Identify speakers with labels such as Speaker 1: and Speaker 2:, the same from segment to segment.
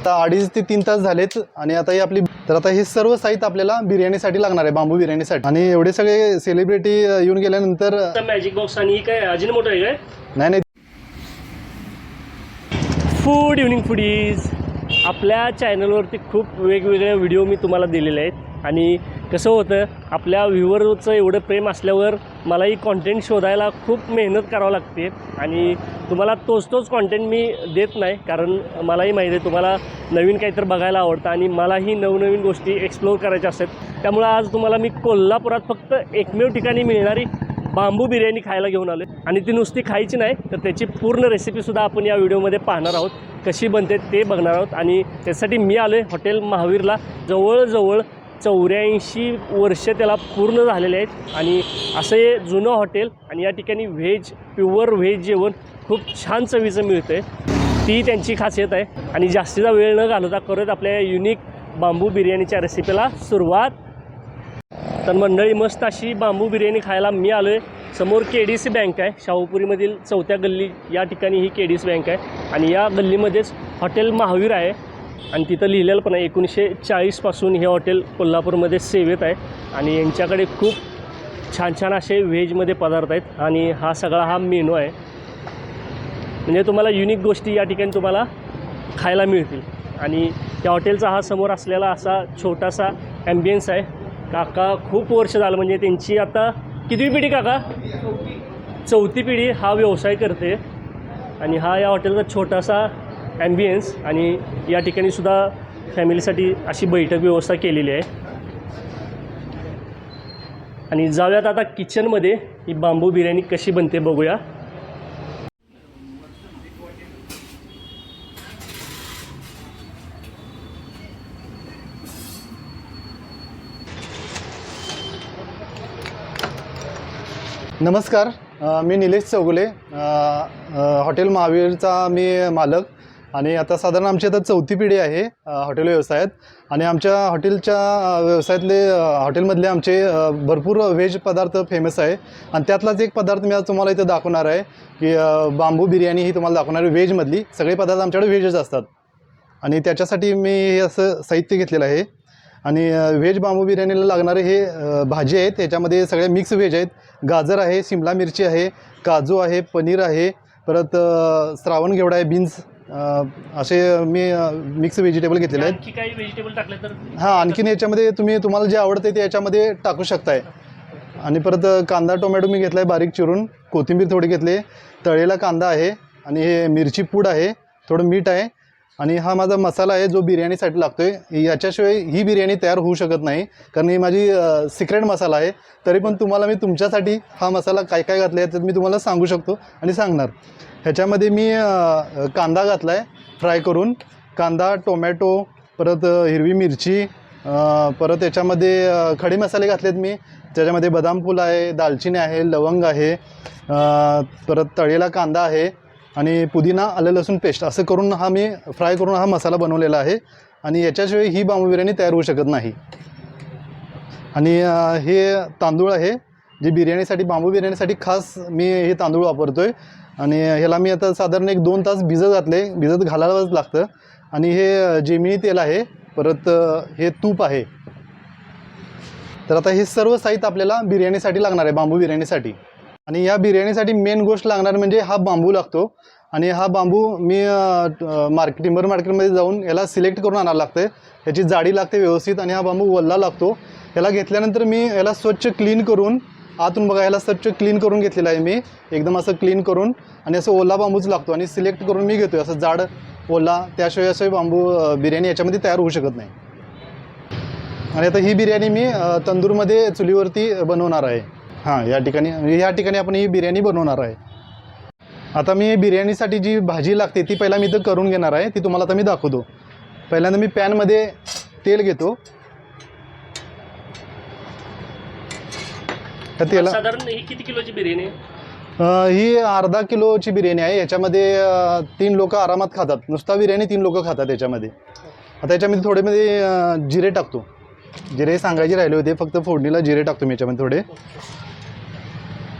Speaker 1: आता अडीच ते तीन तास झालेत आणि आता ही आपली तर आता हे सर्व साहित्य आपल्याला बिर्याणीसाठी लागणार आहे बांबू बिर्याणीसाठी. आणि एवढे सगळे सेलिब्रिटी येऊन गेल्यानंतर
Speaker 2: मॅजिक बॉक्स आणि काय अजिन मोठं आहे काय?
Speaker 1: नाही नाही.
Speaker 2: फूड इव्हनिंग फुडीज आपल्या चॅनलवरती खूप वेगवेगळे व्हिडिओ मी तुम्हाला दिलेले आहेत. आणि कसं होतं आपल्या व्ह्यूवरचं एवढं प्रेम असल्यावर मलाही कॉन्टेंट शोधायला खूप मेहनत करावं लागते आणि तुम्हाला तोच तोच कॉन्टेंट मी देत नाही कारण मलाही माहिती आहे तुम्हाला नवीन काहीतरी बघायला आवडतं आणि मलाही नवनवीन गोष्टी एक्सप्लोअर करायच्या असतात. त्यामुळं आज तुम्हाला मी कोल्हापुरात फक्त एकमेव ठिकाणी मिळणारी बांबू बिर्याणी खायला घेऊन आलो आणि ती नुसती खायची नाही तर त्याची पूर्ण रेसिपीसुद्धा आपण या व्हिडिओमध्ये पाहणार आहोत कशी बनते ते बघणार आहोत. आणि त्यासाठी मी आलो आहे हॉटेल महावीरला जवळजवळ चौऱ्याऐंशी वर्ष त्याला पूर्ण झालेले आहेत. आणि असं हे जुनं हॉटेल आणि या ठिकाणी व्हेज प्युअर व्हेज जेवण खूप छान चवीचं मिळतं आहे ती त्यांची खासियत आहे. आणि जास्तीचा वेळ न घालवता करत आपल्या युनिक बांबू बिर्याणीच्या रेसिपीला सुरुवात. तर मंडळी मस्त अशी बांबू बिर्याणी खायला मी आलो आहे समोर के डी सी बँक आहे. शाहूपुरीमधील चौथ्या गल्ली या ठिकाणी ही के डी सी बँक आहे. आणि या गल्लीमध्येच हॉटेल महावीर आहे. आणि तिथं लिहिलेलं पण आहे एकोणीसशे चाळीसपासून हे हॉटेल कोल्हापूरमध्ये सेवेत आहे. आणि यांच्याकडे खूप छान छान असे व्हेजमध्ये पदार्थ आहेत. आणि हा सगळा हा मेनू आहे. म्हणजे तुम्हाला युनिक गोष्टी या ठिकाणी तुम्हाला खायला मिळतील. आणि त्या हॉटेलचा हा समोर असलेला असा छोटासा ॲम्बियन्स आहे. काका खूप वर्ष झालं म्हणजे त्यांची आता कितवी पिढी काका? चौथी पिढी हा व्यवसाय करते. आणि हा या हॉटेलचा छोटासा ॲम्बियन्स आणि या ठिकाणी सुद्धा फॅमिलीसाठी अशी बैठक व्यवस्था केलेली आहे. आणि जाऊयात आता किचनमध्ये ही बांबू बिर्याणी कशी बनते बघूया.
Speaker 1: नमस्कार मी निलेश चौगुले हॉटेल महावीरचा मी मालक. आणि आता साधारण आमची आता चौथी पिढी आहे हॉटेल व्यवसायात. आणि आमच्या हॉटेलच्या व्यवसायातले हॉटेलमधले आमचे भरपूर व्हेज पदार्थ फेमस आहे. आणि त्यातलाच एक पदार्थ मी आज तुम्हाला इथं दाखवणार आहे की बांबू बिर्याणी ही तुम्हाला दाखवणार आहे व्हेजमधली. सगळे पदार्थ आमच्याकडे व्हेजच असतात. आणि त्याच्यासाठी मी हे असं साहित्य घेतलेलं आहे. आणि व्हेज बांबू बिर्याणीला लागणारे हे भाजी आहेत त्याच्यामध्ये सगळे मिक्स व्हेज आहेत. गाजर आहे शिमला मिरची आहे काजू आहे पनीर आहे परत श्रावण घेवडा आहे बीन्स असे मी मिक्स व्हेजिटेबल घेतलेले आहेत.
Speaker 2: आणखी काही व्हेजिटेबल टाकले तर
Speaker 1: हां आणखीन याच्यामध्ये तुम्ही तुम्हाला जे आवडते ते याच्यामध्ये टाकू शकताय. आणि परत कांदा टोमॅटो मी घेतला आहे बारीक चिरून. कोथिंबीर थोडी घेतली. तळेला कांदा आहे. आणि हे मिरची पूड आहे. थोडं मीठ आहे. आणि हा माझा मसाला आहे जो बिर्याणीसाठी लागतो आहे याच्याशिवाय ही बिर्याणी तयार होऊ शकत नाही. कारण ही माझी सिक्रेट मसाला आहे. तरी पण तुम्हाला मी तुमच्यासाठी हा मसाला काय काय घातला आहे तर मी तुम्हाला सांगू शकतो आणि सांगणार. ह्याच्यामध्ये मी कांदा घातला आहे फ्राय करून. कांदा टोमॅटो परत हिरवी मिरची परत याच्यामध्ये खडे मसाले घातलेत मी. त्याच्यामध्ये बदाम फूल आहे दालचिनी आहे लवंग आहे परत तळेला कांदा आहे. आणि पुदिना आलं लसूण पेस्ट असं करून हा मी फ्राय करून हा मसाला बनवलेला आहे. आणि याच्याशिवाय ही बांबू बिर्याणी तयार होऊ शकत नाही. आणि हे तांदूळ आहे जे बिर्याणीसाठी बांबू बिर्याणीसाठी खास मी हे तांदूळ वापरतो आहे आणि ह्याला मी आता साधारण एक दोन तास भिजत घातले भिजत घालायलाच लागतं. आणि हे जेमिनी तेल आहे परत हे तूप आहे. तर आता हे सर्व साहित्य आपल्याला बिर्याणीसाठी लागणार आहे बांबू बिर्याणीसाठी. आणि या बिर्याणीसाठी मेन गोष्ट लागणार म्हणजे हा बांबू लागतो. आणि हा बांबू मी मार्केट टिंबर मार्केटमध्ये जाऊन याला सिलेक्ट करून आणायला लागते याची जाडी लागते व्यवस्थित आणि हा बांबू वल्ला लागतो. याला घेतल्यानंतर मी याला स्वच्छ क्लीन करून आतून बघा याला स्वच्छ क्लीन करून घेतलेला आहे मी. एकदम असं क्लीन करून आणि असं ओला बांबूच लागतो आणि सिलेक्ट करून मी घेतो असं जाड ओला त्याशिवाय असं बांबू बिर्याणी याच्यामध्ये तयार होऊ शकत नाही. आणि आता ही बिर्याणी मी तंदूरमध्ये चुलीवरती बनवणार आहे. हां या ठिकाणी या ठिकाणी आपण ही बिर्याणी बनवणार आहे. आता मी बिर्याणीसाठी जी भाजी लागते ती पहिला मी इथं करून घेणार आहे ती तुम्हाला आता मी दाखवतो. पहिल्यांदा मी पॅनमध्ये तेल घेतो. त्या तेला
Speaker 2: साधारण ही किती किलोची बिर्याणी आहे?
Speaker 1: ही अर्धा किलोची बिर्याणी आहे. याच्यामध्ये अ, तीन लोक आरामात खातात. नुसता बिर्याणी तीन लोक खातात याच्यामध्ये. आता याच्यामध्ये थोडेमध्ये अ, जिरे टाकतो. जिरे सांगायचे राहिले होते फक्त फोडणीला जिरे टाकतो मी याच्यामध्ये थोडे.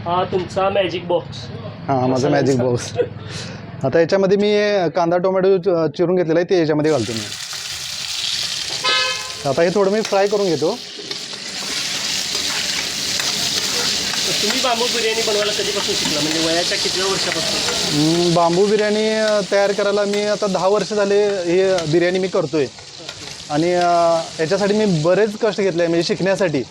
Speaker 2: हा तुमचा मॅजिक बॉक्स
Speaker 1: हां माझा मॅजिक बॉक्स आता याच्यामध्ये मी कांदा टोमॅटो चिरून घेतलेला आहे ते याच्यामध्ये घालतो मी. आता हे थोडं मी फ्राय करून घेतो.
Speaker 2: तुम्ही बांबू बिर्याणी बनवायला कधीपासून शिकला? म्हणजे वयाच्या कितव्या वर्षापासून?
Speaker 1: बांबू बिर्याणी तयार करायला मी आता दहा वर्ष झाले ही बिर्याणी मी करतोय. आणि याच्यासाठी मी बरेच कष्ट घेतले म्हणजे शिकण्यासाठी.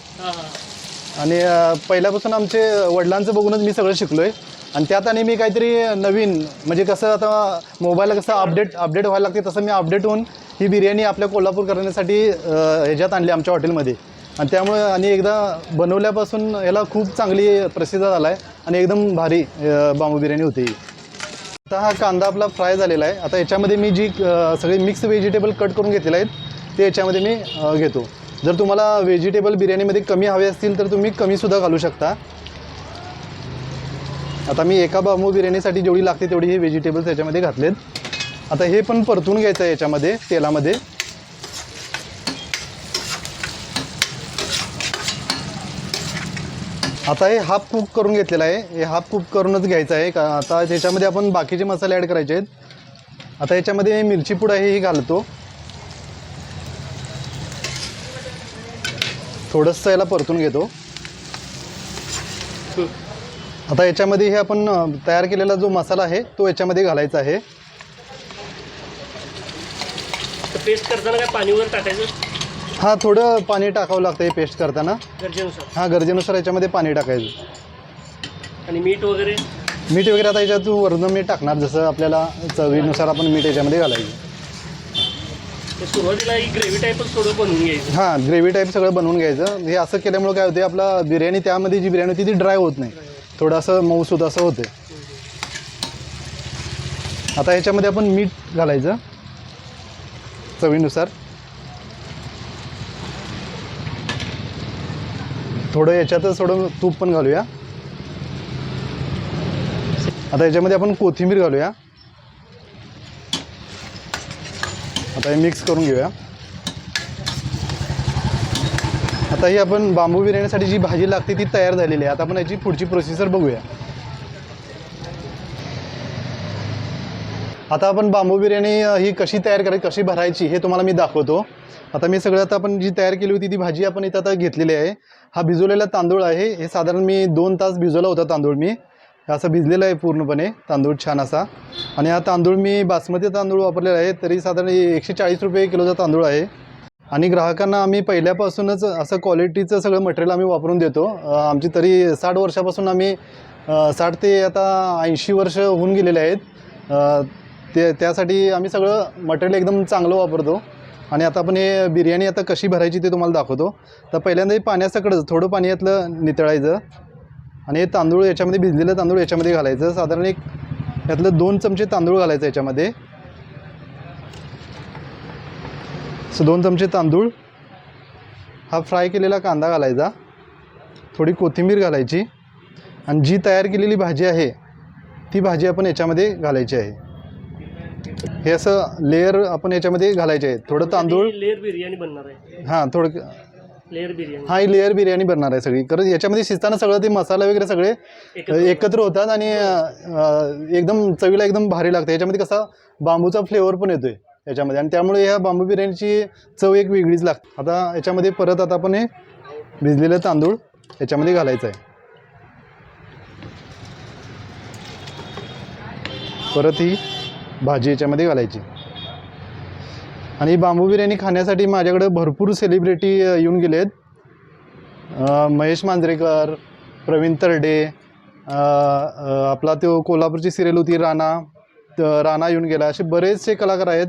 Speaker 1: आणि पहिल्यापासून आमचे वडिलांचं बघूनच मी सगळं शिकलो आहे आणि त्यात आणि मी काहीतरी नवीन म्हणजे कसं आता मोबाईलला कसं अपडेट अपडेट व्हायला लागते तसं मी अपडेट होऊन ही बिर्याणी आपल्या कोल्हापूर करण्यासाठी ह्याच्यात आणली आमच्या हॉटेलमध्ये. आणि त्यामुळे आणि एकदा बनवल्यापासून याला खूप चांगली प्रसिद्ध झाला आहे आणि एकदम भारी बांबू बिर्याणी होती ही. आता हा कांदा आपला फ्राय झालेला आहे. आता याच्यामध्ये मी जी सगळी सगळे मिक्स व्हेजिटेबल कट करून घेतलेले आहेत ते याच्यामध्ये मी घेतो. जर तुम्हाला व्हेजिटेबल बिर्याणीमध्ये कमी हवे असतील तर तुम्ही कमीसुद्धा घालू शकता. आता मी एका बांबू बिर्याणीसाठी जेवढी लागते तेवढी हे व्हेजिटेबल्स याच्यामध्ये घातलेत. आता हे पण परतून घ्यायचं आहे याच्यामध्ये तेलामध्ये. आता हे हाफ कुक करून घेतलेलं आहे. हे हाफ कुक करूनच घ्यायचं आहे. का आता त्याच्यामध्ये आपण बाकीचे मसाले ॲड करायचे आहेत. आता याच्यामध्ये मिरची पुडा आहे ही घालतो. थोडंसं याला परतून घेतो. आता याच्यामध्ये हे आपण तयार केलेला जो मसाला आहे तो याच्यामध्ये घालायचा आहे.
Speaker 2: पेस्ट करताना काय पाणी वगैरे टाकायचं?
Speaker 1: हां थोडं पाणी टाकावं लागतं हे पेस्ट करताना.
Speaker 2: गरजेनुसार.
Speaker 1: हां गरजेनुसार याच्यामध्ये पाणी टाकायचं.
Speaker 2: आणि मीठ वगैरे?
Speaker 1: मीठ वगैरे आता याच्यात वरनं मीठ टाकणार जसं आपल्याला चवीनुसार आपण मीठ याच्यामध्ये घालायचं.
Speaker 2: ते सुरुवातीला ही ग्रेव्ही टाईपच थोडं बनवून घ्यायचं.
Speaker 1: हां ग्रेव्ही टाईप सगळं बनवून घ्यायचं. हे असं केल्यामुळे काय होते आपला बिर्याणी त्यामध्ये जी बिर्याणी होती ती ड्राय होत नाही. थोडं असं मऊसूद असं होते आता याच्यामध्ये आपण मीठ घालायचं चवीनुसार. थोडं याच्यातच थोडं तूप पण घालूया. आता याच्यामध्ये आपण कोथिंबीर घालूया. आता हे मिक्स करून घेऊया. आता ही आपण बांबू बिर्याणीसाठी जी भाजी लागते ती तयार झालेली आहे. आता आपण याची पुढची प्रोसिजर बघूया. आता आपण बांबू बिर्याणी ही कशी तयार करायची कशी भरायची हे तुम्हाला मी दाखवतो. आता मी सगळं आता आपण जी तयार केली होती ती भाजी आपण इथं आता घेतलेली आहे. हा भिजवलेला तांदूळ आहे. हे साधारण मी दोन तास भिजवला होता तांदूळ मी. असं भिजलेलं आहे पूर्णपणे तांदूळ छान असा. आणि हा तांदूळ मी बासमती तांदूळ वापरलेला आहे तरी साधारण एकशे चाळीस रुपये किलोचा तांदूळ आहे. आणि ग्राहकांना आम्ही पहिल्यापासूनच असं क्वालिटीचं सगळं मटेरियल आम्ही वापरून देतो. आमची तरी साठ वर्षापासून आम्ही साठ ते आता ऐंशी वर्ष होऊन गेलेले आहेत. ते त्यासाठी आम्ही सगळं मटेरियल एकदम चांगलं वापरतो. आणि आता आपण हे बिर्याणी आता कशी भरायची ते तुम्हाला दाखवतो. तर पहिल्यांदा हे पाण्यासकडंच थोडं पाणी यातलं नितळायचं. आणि हे तांदूळ याच्यामध्ये भिजलेलं तांदूळ याच्यामध्ये घालायचं. साधारण एक यातलं दोन चमचे तांदूळ घालायचं याच्यामध्ये. सो दोन चमचे तांदूळ. हा फ्राय केलेला कांदा घालायचा. थोडी कोथिंबीर घालायची. आणि जी तयार केलेली भाजी आहे ती भाजी आपण याच्यामध्ये घालायची आहे. हे असं लेअर आपण याच्यामध्ये घालायचे आहे. थोडं तांदूळ
Speaker 2: लेअर बिर्याणी बनणार आहे.
Speaker 1: हां थोडं
Speaker 2: लेअर बिर्याणी.
Speaker 1: हा ही लेअर बिर्याणी बनणार आहे सगळी. कारण याच्यामध्ये शिजताना सगळं ते मसाला वगैरे सगळे
Speaker 2: एकत्र
Speaker 1: होतात. आणि अ, एकदम चवीला एकदम भारी लागते. याच्यामध्ये कसा बांबूचा फ्लेवर पण येतोय याच्यामध्ये आणि त्यामुळे ह्या बांबू बिर्याणीची चव एक वेगळीच लागते. आता याच्यामध्ये परत आता आपण हे भिजलेलं तांदूळ याच्यामध्ये घालायचं आहे. परत ही भाजी याच्यामध्ये घालायची. आणि बांबू बिर्याणी खाण्यासाठी माझ्याकडे भरपूर सेलिब्रिटी येऊन गेले आहेत महेश मांजरेकर प्रवीण तरडे आपला तो कोल्हापूरची सिरियल होती राणा त- राणा येऊन गेला. असे बरेचसे कलाकार आहेत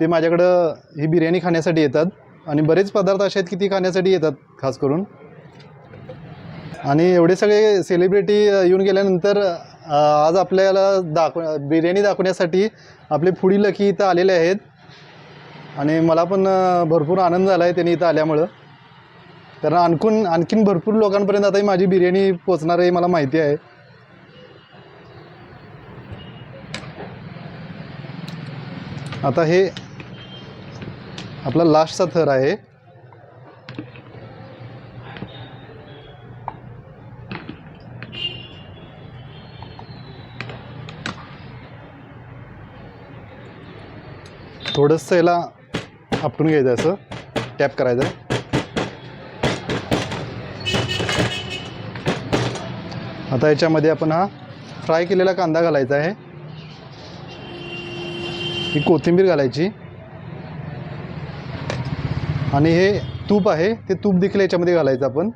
Speaker 1: ते माझ्याकडं ही बिर्याणी खाण्यासाठी येतात आणि बरेच पदार्थ असे आहेत की ती खाण्यासाठी येतात खास करून. आणि एवढे सगळे सेलिब्रिटी येऊन गेल्यानंतर आज आपल्याला दाखव बिर्याणी दाखवण्यासाठी आपले फुडी लकी इथं आलेले आहेत. आणि मला पण भरपूर आनंद झाला आहे त्यांनी इथं आल्यामुळं. कारण आणखून आणखीन भरपूर लोकांपर्यंत आता ही माझी बिर्याणी पोचणार आहे मला माहिती आहे. आता हे आपला लास्टचा थर आहे. थोडंसं याला आपटून घ्यायचं असं. टॅप करायचं. आता याच्यामध्ये आपण हा फ्राय केलेला कांदा घालायचा आहे. ही कोथिंबीर घालायची. आणि हे तूप आहे ते तूप देखील याच्यामध्ये घालायचं आपण.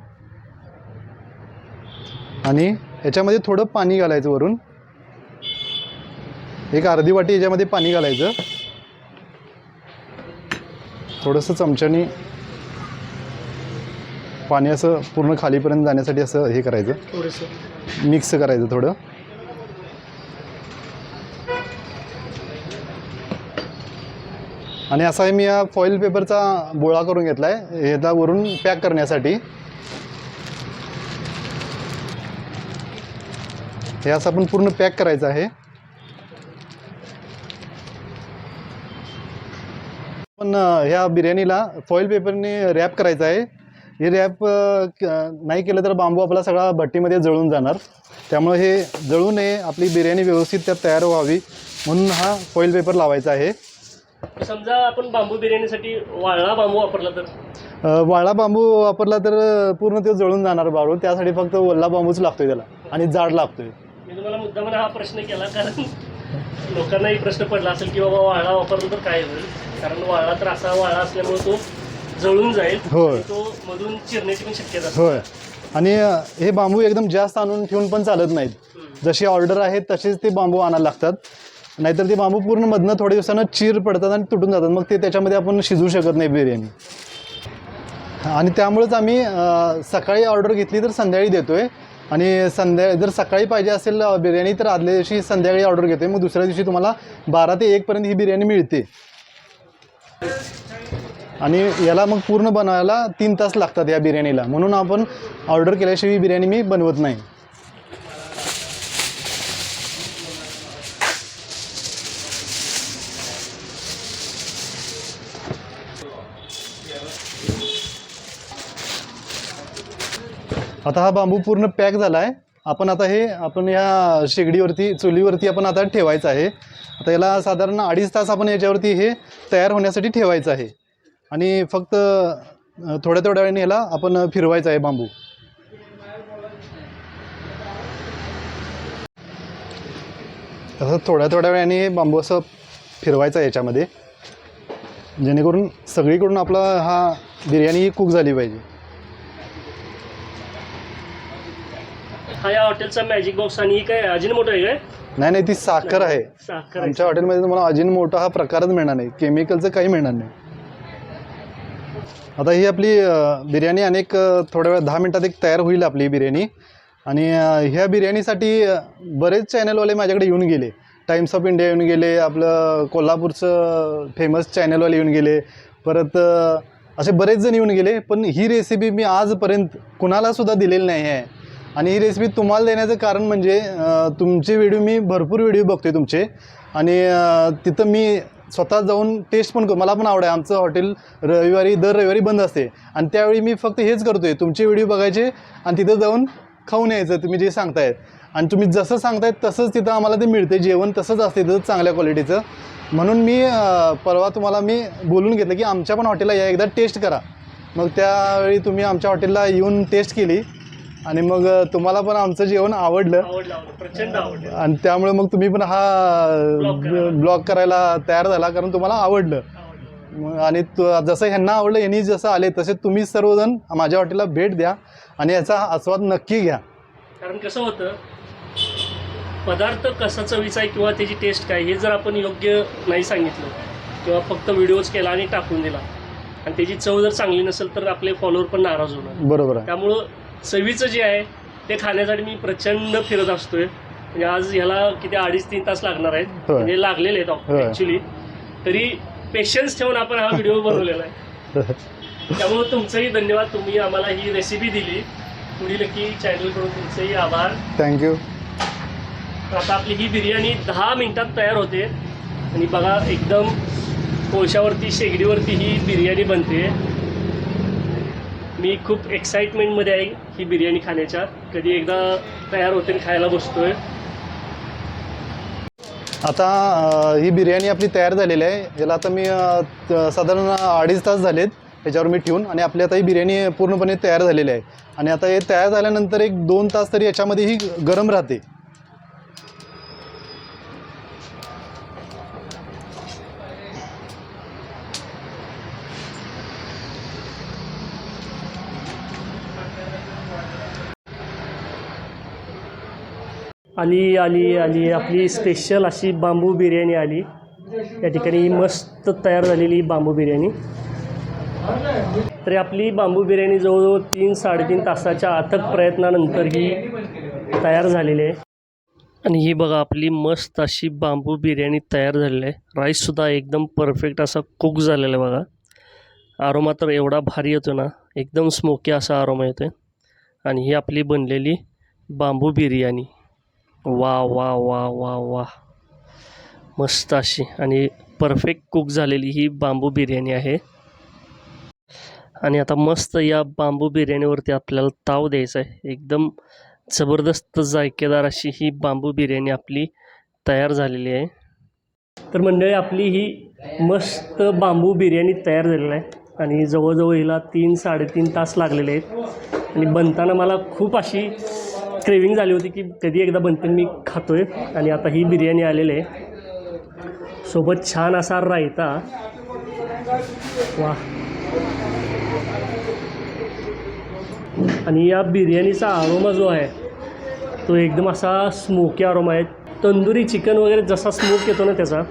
Speaker 1: आणि याच्यामध्ये थोडं पाणी घालायचं वरून. एक अर्धी वाटी याच्यामध्ये पाणी घालायचं. थोडंसं चमच्यानी पाणी असं पूर्ण खालीपर्यंत जाण्यासाठी असं हे करायचं.
Speaker 2: थोडंसं.
Speaker 1: मिक्स करायचं थोडं. आणि असा मी या फॉईल पेपरचा बोळा करून घेतला आहे ह्याला वरून पॅक करण्यासाठी. हे असं आपण पूर्ण पॅक करायचं आहे. पण ह्या बिर्याणीला फॉईल पेपरने रॅप करायचं आहे. हे रॅप नाही केलं तर बांबू आपला सगळा भट्टीमध्ये जळून जाणार. त्यामुळे हे जळू नये. आपली बिर्याणी व्यवस्थित त्यात तयार व्हावी म्हणून हा फॉईल पेपर लावायचा आहे.
Speaker 2: समजा आपण बांबू बिर्याणीसाठी वाळला बांबू वापरला तर?
Speaker 1: अ, वाळा बांबू वापरला तर पूर्ण ते जळून जाणार बाळू. त्यासाठी फक्त ओल्ला बांबूच लागतोय त्याला आणि जाड लागतोय.
Speaker 2: मी तुम्हाला मुद्दाम हा प्रश्न केला कारण लोकांनाही प्रश्न पडला असेल की बाबा वाळा वापरला तर काय होईल? कारण वाळा तर असा वाळा असल्यामुळे तो जळून जाईल.
Speaker 1: होय.
Speaker 2: आणि तो मधून चिरण्याची पण शक्यता असते.
Speaker 1: होय. आणि अ, हे बांबू एकदम जास्त आणून ठेवून पण चालत नाहीत.
Speaker 2: हम्म.
Speaker 1: जशी ऑर्डर आहे तसेच ते बांबू आणायला लागतात. नाहीतर ते बांबू पूर्ण मधनं थोड्या दिवसानं चीर पडतात आणि तुटून जातात. मग ते त्याच्यामध्ये आपण शिजवू शकत नाही बिर्याणी. आणि त्यामुळेच आम्ही अ, सकाळी ऑर्डर घेतली तर संध्याकाळी देतोय. आणि संध्या जर सकाळी पाहिजे असेल अ, बिर्याणी तर आदल्या दिवशी संध्याकाळी ऑर्डर घेतोय. मग दुसऱ्या दिवशी तुम्हाला बारा ते एकपर्यंत ही बिर्याणी मिळते. आणि याला मग पूर्ण बनवायला तीन तास लागतात या बिर्याणीला. म्हणून आपण ऑर्डर केल्याशिवाय ही बिर्याणी मी बनवत नाही. आता हा बांबू पूर्ण पॅक झाला आहे आपण आता हे आपण या शेगडीवरती चुलीवरती आपण आता ठेवायचं आहे. आता याला साधारण अडीच तास आपण याच्यावरती हे तयार होण्यासाठी ठेवायचं आहे. आणि फक्त थोड्या थोड्या वेळाने याला आपण फिरवायचं आहे बांबू. तसं थोड्या थोड्या वेळाने हे बांबू असं फिरवायचं आहे याच्यामध्ये. जेणेकरून सगळीकडून आपला हा बिर्याणी ही कुक झाली पाहिजे.
Speaker 2: हा या हॉटेलचा मॅजिक बॉक्स आणि ही काय अजिनोमोटो आहे काय?
Speaker 1: नाही नाही ती साखर आहे.
Speaker 2: साखर आहे.
Speaker 1: आमच्या हॉटेलमध्ये तुम्हाला अजिन मोठा हा प्रकारच मिळणार नाही. केमिकलचं काही मिळणार नाही. आता ही आपली अ, बिर्याणी अनेक अ, थोड्या वेळ दहा मिनटात एक तयार होईल आपली बिर्याणी. आणि अ, ह्या बिर्याणीसाठी अ, बरेच चॅनलवाले माझ्याकडे येऊन गेले. टाइम्स ऑफ इंडिया येऊन गेले आपलं कोल्हापूरचं फेमस चॅनलवाले येऊन गेले. परत अ, असे बरेच जण येऊन गेले पण ही रेसिपी मी आजपर्यंत कुणालासुद्धा दिलेली नाही आहे. आणि ही रेसिपी तुम्हाला देण्याचं कारण म्हणजे तुमचे व्हिडिओ मी भरपूर व्हिडिओ बघतोय तुमचे. आणि तिथं मी स्वतः जाऊन टेस्ट पण करू. मला पण आवड आहे. आमचं हॉटेल रविवारी दर रविवारी बंद असते. आणि त्यावेळी मी फक्त हेच करतोय. तुमचे व्हिडिओ बघायचे आणि तिथं जाऊन खाऊन यायचं. तुम्ही जे सांगतायत. आणि तुम्ही जसं सांगतायत तसंच तिथं आम्हाला ते मिळते जेवण तसंच असते तिथं चांगल्या क्वालिटीचं म्हणून मी परवा तुम्हाला मी बोलून घेतलं की आमच्या पण हॉटेलला या एकदा टेस्ट करा. मग त्यावेळी तुम्ही आमच्या हॉटेलला येऊन टेस्ट केली. आणि मग तुम्हाला पण आमचं जेवण आवडलं.
Speaker 2: प्रचंड आवडलं.
Speaker 1: आणि त्यामुळे मग तुम्ही पण हा. ब्लॉग करायला तयार झाला कारण तुम्हाला आवडलं. आणि जसं ह्यांना आवडलं यांनी जसं आले तसे तुम्ही सर्वजण माझ्या हॉटेलला भेट द्या आणि याचा आस्वाद नक्की घ्या.
Speaker 2: कारण कसं होतं पदार्थ कसा चवीचा आहे किंवा त्याची टेस्ट काय हे जर आपण योग्य नाही सांगितलं किंवा फक्त व्हिडिओज केला आणि टाकून दिला आणि त्याची चव जर चांगली नसेल तर आपले फॉलोअर पण नाराज होणार.
Speaker 1: बरोबर
Speaker 2: त्यामुळं चवीचं जे आहे ते खाण्यासाठी मी प्रचंड फिरत असतोय. म्हणजे आज ह्याला किती अडीच तीन तास लागणार आहेत.
Speaker 1: होय.
Speaker 2: म्हणजे लागलेले आहेत
Speaker 1: होय.
Speaker 2: ॲक्च्युली तरी पेशन्स ठेवून आपण हा व्हिडिओ बनवलेला आहे. त्यामुळे तुमचंही धन्यवाद. तुम्ही आम्हाला ही रेसिपी दिली. पुढील की चॅनलकडून तुमचंही आभार.
Speaker 1: थँक्यू
Speaker 2: आता आपली ही बिर्याणी दहा मिनिटात तयार होते. आणि बघा एकदम कोळशावरती शेगडीवरती ही बिर्याणी बनते. मी खूप एक्साइटमेंटमध्ये आहे ही बिर्याणी खाण्याच्या. कधी एकदा तयार होते आणि खायला बसतोय.
Speaker 1: आता अ, ही बिर्याणी आपली तयार झालेली आहे. याला आता मी अ, त- साधारण अडीच तास झालेत. त्याच्यावर मी ठेवून आणि आपली आता ही बिर्याणी पूर्णपणे तयार झालेली आहे. आणि आता हे तयार झाल्यानंतर एक दोन तास तरी याच्यामध्ये ही गरम राहते.
Speaker 2: आली आली आली आपली स्पेशल अशी बांबू बिर्याणी आली. या ठिकाणी मस्त तयार झालेली बांबू बिर्याणी. तरी आपली बांबू बिर्याणी जवळजवळ तीन साडेतीन तासाच्या अथक प्रयत्नानंतर ही तयार झालेली आहे. आणि ही बघा आपली मस्त अशी बांबू बिर्याणी तयार झालेली आहे. राईससुद्धा एकदम परफेक्ट असा कुक झालेला आहे बघा. आरोमा तर एवढा भारी येतो ना एकदम स्मोकी असा आरोमा येतो आहे आणि ही आपली बनलेली बांबू बिर्याणी. वा वा वा वा वा. मस्त अशी. आणि परफेक्ट कुक झालेली ही बांबू बिर्याणी आहे. आणि आता मस्त या बांबू बिर्याणीवरती आपल्याला ताव द्यायचा आहे. एकदम जबरदस्त जायकेदार अशी ही बांबू बिर्याणी आपली तयार झालेली आहे. तर मंडळी आपली ही मस्त बांबू बिर्याणी तयार झालेली आहे. आणि जवळजवळ हिला तीन साडेतीन तास लागलेले आहेत. आणि बनताना मला खूप अशी क्रेविंग झाली होती की कधी एकदा बनते मी खातोय. आणि आता ही बिर्याणी आलेली आहे. सोबत छान असा रायता. वा आणि या बिर्याणीचा आरोमा जो आहे तो एकदम असा स्मोकी आरोमा आहे. तंदुरी चिकन वगैरे जसा स्मोक येतो ना त्याचा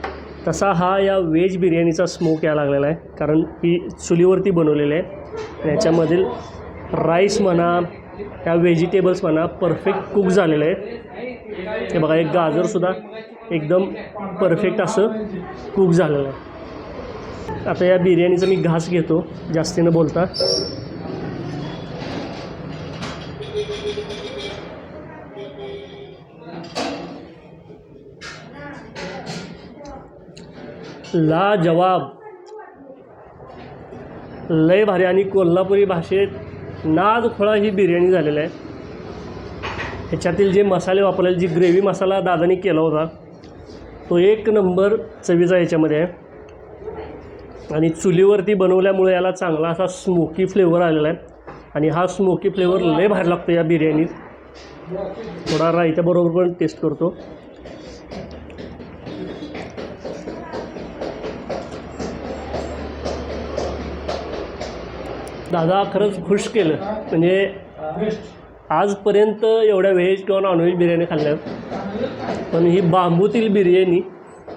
Speaker 2: तसा हा या व्हेज बिर्याणीचा स्मोक यायला लागलेला आहे. कारण ही चुलीवरती बनवलेली आहे. याच्यामधील राईस म्हणा ह्या व्हेजिटेबल्स म्हणा परफेक्ट कुक झालेलं आहे हे बघा एक गाजरसुद्धा एकदम परफेक्ट असं कुक झालेलं आहे. आता या बिर्याणीचा मी घास घेतो जास्तीनं बोलता. ला जवाब लय भारी. आणि कोल्हापुरी भाषेत नाद ही बिर्याणी झालेलं आहे. ह्याच्यातील जे मसाले वापरलेले जी ग्रेव्ही मसाला दादानी केला होता तो एक नंबर चवीचा याच्यामध्ये आहे आणि चुलीवरती बनवल्यामुळे याला चांगला असा स्मोकी फ्लेवर आलेला आहे. आणि हा स्मोकी फ्लेवर लय भारी लागतो या बिर्याणीत. थोडा रायत्याबरोबर पण टेस्ट करतो. दादा खरंच खुश केलं. म्हणजे आजपर्यंत एवढ्या व्हेज किंवा नॉनव्हेज बिर्याणी खाल्ल्या. पण ही बांबूतील बिर्याणी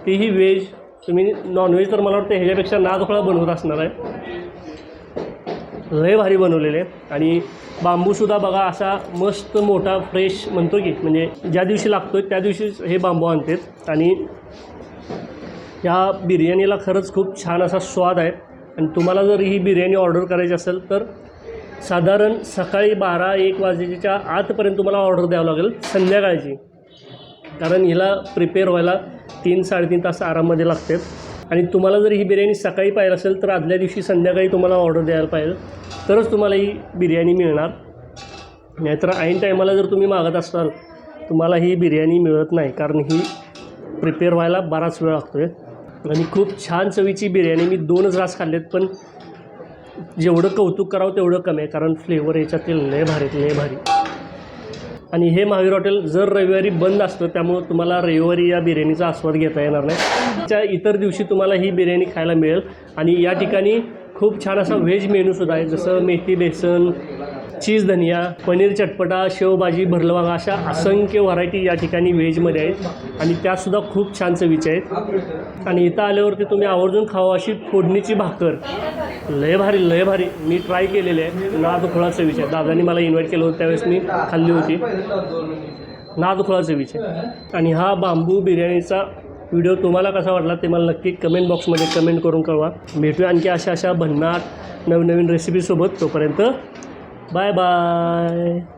Speaker 2: ती ही व्हेज तुम्ही नॉनव्हेज तर मला वाटतं ह्याच्यापेक्षा नादखोळा बनवत असणार आहे. लय भारी बनवलेले. आणि बांबूसुद्धा बघा असा मस्त मोठा फ्रेश म्हणतो की म्हणजे ज्या दिवशी लागतो त्या दिवशीच हे बांबू आणतात. आणि या बिर्याणीला खरंच खूप छान असा स्वाद आहे. आणि तुम्हाला जर ही बिर्याणी ऑर्डर करायची असेल तर साधारण सकाळी बारा एक वाजेच्या आतपर्यंत तुम्हाला ऑर्डर द्यावं लागेल संध्याकाळची. कारण हिला प्रिपेअर व्हायला तीन साडेतीन तास आराममध्ये लागतात आणि तुम्हाला जर ही बिर्याणी सकाळी पाहिजे असेल तर आदल्या दिवशी संध्याकाळी तुम्हाला ऑर्डर द्यायला पाहिजे. तरच तुम्हाला ही बिर्याणी मिळणार. नाहीतर ऐन टायमाला जर तुम्ही मागत असाल तुम्हाला ही बिर्याणी मिळत नाही. कारण ही प्रिपेअर व्हायला बराच वेळ लागतो आहे आणि खूप छान चवीची बिर्याणी. मी दोनच घास खाल्लेत पण जेवढं कौतुक करावं तेवढं कमी आहे कारण फ्लेवर याच्यातील लय भारी लय भारी. आणि हे महावीर हॉटेल जर रविवारी बंद असतं त्यामुळं तुम्हाला रविवारी या बिर्याणीचा आस्वाद घेता येणार नाही. त्या इतर दिवशी तुम्हाला ही बिर्याणी खायला मिळेल. आणि या ठिकाणी खूप छान असा व्हेज मेनूसुद्धा आहे जसं मेथी बेसन चीज धनिया पनीर चटपटा शेवभाजी भरलं अशा असंख्य व्हरायटी या ठिकाणी व्हेजमध्ये आहेत. आणि त्यासुद्धा खूप छान चवीच्या आहेत. आणि इथं आल्यावरती तुम्ही आवर्जून खावं अशी फोडणीची भाकर. लय भारी लय भारी. मी ट्राय केलेली आहे. नाद खोळा चवीची आहे. दादानी मला इन्व्हाइट केलं होतं त्यावेळेस मी खाल्ली होती. नाद चवीचे आणि हा बांबू बिर्याणीचा व्हिडिओ तुम्हाला कसा वाटला ते मला नक्की कमेंट बॉक्समध्ये कमेंट करून कळवा. भेटूया आणखी अशा अशा भन्नाट नवनवीन रेसिपीसोबत तोपर्यंत Bye-bye.